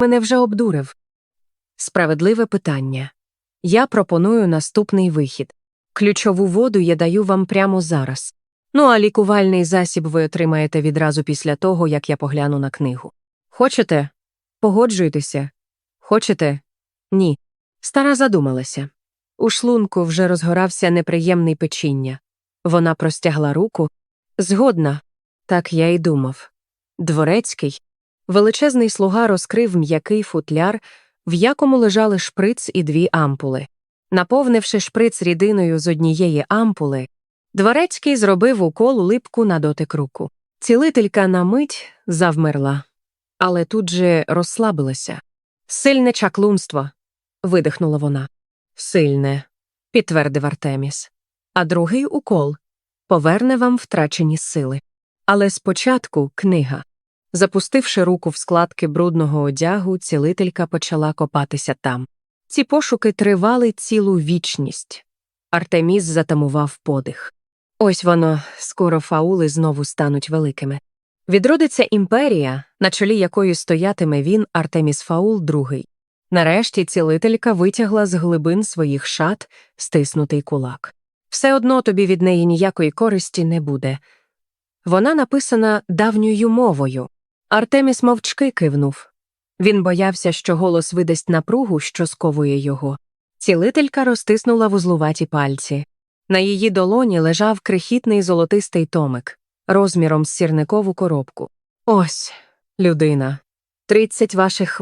Мене вже обдурив. Справедливе питання. Я пропоную наступний вихід. Ключову воду я даю вам прямо зараз. Ну а лікувальний засіб ви отримаєте відразу після того, як я погляну на книгу. Хочете? Погоджуйтеся. Хочете? Ні. Стара задумалася. У шлунку вже розгорався неприємний печіння. Вона простягла руку. Згодна, так я й думав. Дворецький, величезний слуга розкрив м'який футляр, в якому лежали шприц і дві ампули. Наповнивши шприц рідиною з однієї ампули, дворецький зробив укол липку на дотик руку. Цілителька на мить завмерла, але тут же розслабилася. Сильне чаклунство. видихнула вона. Сильне, підтвердив Артеміс. А другий укол поверне вам втрачені сили. Але спочатку книга. Запустивши руку в складки брудного одягу, цілителька почала копатися там. Ці пошуки тривали цілу вічність. Артеміс затамував подих. Ось воно, скоро фаули знову стануть великими. Відродиться імперія, на чолі якої стоятиме він, Артеміс Фаул II. Нарешті цілителька витягла з глибин своїх шат стиснутий кулак. Все одно тобі від неї ніякої користі не буде. Вона написана давньою мовою. Артеміс мовчки кивнув. Він боявся, що голос видасть напругу, що сковує його. Цілителька розтиснула вузлуваті пальці. На її долоні лежав крихітний золотистий томик, розміром з сірникову коробку. Ось, людина. Тридцять ваших